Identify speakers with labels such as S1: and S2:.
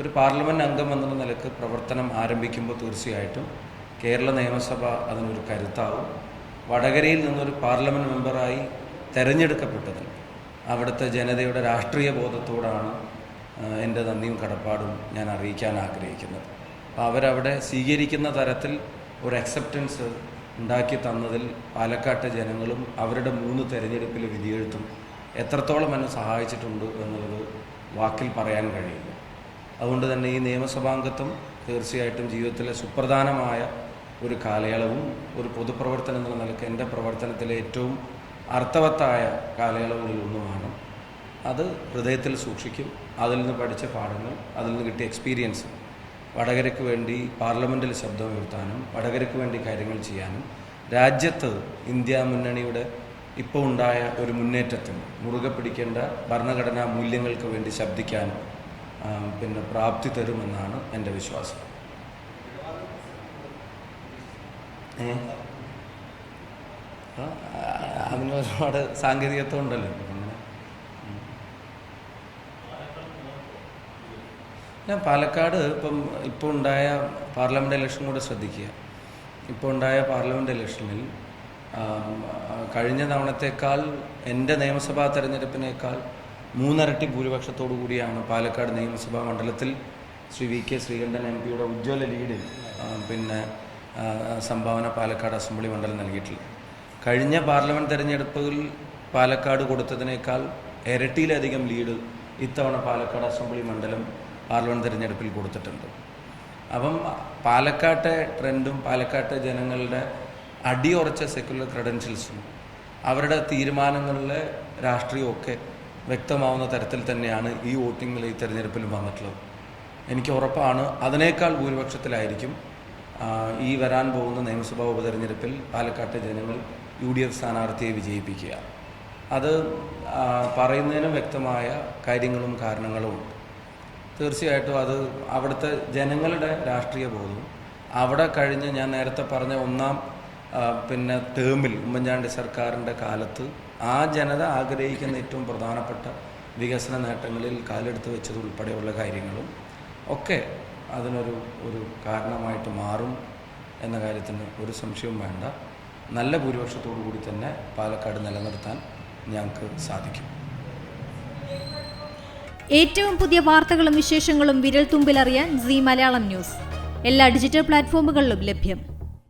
S1: ഒരു പാർലമെന്റ് അംഗം എന്ന നിലയ്ക്ക് പ്രവർത്തനം ആരംഭിക്കുമ്പോൾ തീർച്ചയായിട്ടും കേരള നിയമസഭ അതിനൊരു കരുത്താവും. വടകരയിൽ നിന്നൊരു പാർലമെന്റ് മെമ്പറായി തെരഞ്ഞെടുക്കപ്പെട്ടതിൽ അവിടുത്തെ ജനതയുടെ രാഷ്ട്രീയ ബോധത്തോടാണ് എന്റെ നന്ദിയും കടപ്പാടും ഞാൻ അറിയിക്കാൻ ആഗ്രഹിക്കുന്നത്. അപ്പോൾ അവരവിടെ സ്വീകരിക്കുന്ന തരത്തിൽ ഒരു അക്സെപ്റ്റൻസ് ഉണ്ടാക്കി തന്നതിൽ പാലക്കാട്ടെ ജനങ്ങളും അവരുടെ മൂന്ന് തെരഞ്ഞെടുപ്പിലെ വിധിയെഴുത്തും എത്രത്തോളം എന്നെ സഹായിച്ചിട്ടുണ്ട് എന്നുള്ളത് വാക്കിൽ പറയാൻ കഴിയില്ല അതുകൊണ്ട് തന്നെ ഈ നിയമസഭാംഗത്വം തീർച്ചയായിട്ടും ജീവിതത്തിലെ സുപ്രധാനമായ ഒരു കാലയളവും ഒരു പൊതുപ്രവർത്തനം എന്നുള്ള നിലയ്ക്ക് എന്റെ പ്രവർത്തനത്തിലെ ഏറ്റവും അർത്ഥവത്തായ കാലയളവുകളിൽ ഒന്നുമാണ്. അത് ഹൃദയത്തിൽ സൂക്ഷിക്കും അതിൽ നിന്ന് പഠിച്ച പാഠങ്ങൾ അതിൽ നിന്ന് കിട്ടിയ എക്സ്പീരിയൻസ് വടകരയ്ക്ക് വേണ്ടി പാർലമെന്റിൽ ശബ്ദം ഉയർത്താനും വടകരയ്ക്ക് വേണ്ടി കാര്യങ്ങൾ ചെയ്യാനും രാജ്യത്ത് ഇന്ത്യ മുന്നണിയുടെ ഇപ്പോൾ ഉണ്ടായ ഒരു മുന്നേറ്റത്തിന് മുറുകെ പിടിക്കേണ്ട ഭരണഘടനാ മൂല്യങ്ങൾക്ക് വേണ്ടി ശബ്ദിക്കാനും പിന്നെ പ്രാപ്തി തരുമെന്നാണ് എന്റെ വിശ്വാസം. അതിന് ഒരുപാട് സാങ്കേതികത്വം ഉണ്ടല്ലോ. ഞാൻ പാലക്കാട് ഇപ്പം ഇപ്പോൾ ഉണ്ടായ പാർലമെന്റ് ഇലക്ഷൻ കൂടെ ശ്രദ്ധിക്കുക. ഇപ്പോൾ ഉണ്ടായ പാർലമെന്റ് ഇലക്ഷനിൽ കഴിഞ്ഞ തവണത്തേക്കാൾ എന്റെ നിയമസഭാ തെരഞ്ഞെടുപ്പിനേക്കാൾ മൂന്നരട്ടി ഭൂരിപക്ഷത്തോടു കൂടിയാണ് പാലക്കാട് നിയമസഭാ മണ്ഡലത്തിൽ Shri V K Sreekandan M പിയുടെ ഉജ്ജ്വല ലീഡിൽ പിന്നെ സംഭാവന പാലക്കാട് അസംബ്ലി മണ്ഡലം നൽകിയിട്ടുള്ളത്. കഴിഞ്ഞ പാർലമെന്റ് തെരഞ്ഞെടുപ്പിൽ പാലക്കാട് കൊടുത്തതിനേക്കാൾ ഇരട്ടിയിലധികം ലീഡ് ഇത്തവണ പാലക്കാട് അസംബ്ലി മണ്ഡലം പാർലമെന്റ് തെരഞ്ഞെടുപ്പിൽ കൊടുത്തിട്ടുണ്ട്. അപ്പം പാലക്കാട്ടെ ട്രെൻഡും പാലക്കാട്ടെ ജനങ്ങളുടെ അടിയുറച്ച സെക്യുലർ ക്രെഡൻഷ്യൽസും അവരുടെ തീരുമാനങ്ങളിലെ രാഷ്ട്രീയമൊക്കെ വ്യക്തമാവുന്ന തരത്തിൽ തന്നെയാണ് ഈ വോട്ടിങ്ങിൽ ഈ തെരഞ്ഞെടുപ്പിലും വന്നിട്ടുള്ളത്. എനിക്ക് ഉറപ്പാണ് അതിനേക്കാൾ ഭൂരിപക്ഷത്തിലായിരിക്കും ഈ വരാൻ പോകുന്ന നിയമസഭാ ഉപതെരഞ്ഞെടുപ്പിൽ പാലക്കാട്ടെ ജനങ്ങൾ യു ഡി എഫ് സ്ഥാനാർത്ഥിയെ വിജയിപ്പിക്കുക. അത് പറയുന്നതിനും വ്യക്തമായ കാര്യങ്ങളും കാരണങ്ങളും ഉണ്ട്. തീർച്ചയായിട്ടും അത് അവിടുത്തെ ജനങ്ങളുടെ രാഷ്ട്രീയ ബോധവും. അവിടെ കഴിഞ്ഞ് ഞാൻ നേരത്തെ പറഞ്ഞ ഒന്നാം പിന്നെ തേമിൽ ഉമ്മൻചാണ്ടി സർക്കാരിന്റെ കാലത്ത് ആ ജനത ആഗ്രഹിക്കുന്ന ഏറ്റവും പ്രധാനപ്പെട്ട വികസന നേട്ടങ്ങളിൽ കാലെടുത്ത് വെച്ചത് ഉൾപ്പെടെയുള്ള കാര്യങ്ങളും ഒക്കെ അതിനൊരു ഒരു കാരണമായിട്ട് മാറും എന്ന കാര്യത്തിന് ഒരു സംശയവും വേണ്ട. നല്ല ഭൂരിപക്ഷത്തോടു കൂടി തന്നെ പാലക്കാട് നിലനിർത്താൻ ഞങ്ങൾക്ക് സാധിക്കും.
S2: ഏറ്റവും പുതിയ വാർത്തകളും വിശേഷങ്ങളും വിരൽ തുമ്പിലറിയാൻ സി മലയാളം ന്യൂസ്. എല്ലാ ഡിജിറ്റൽ പ്ലാറ്റ്ഫോമുകളിലും ലഭ്യം.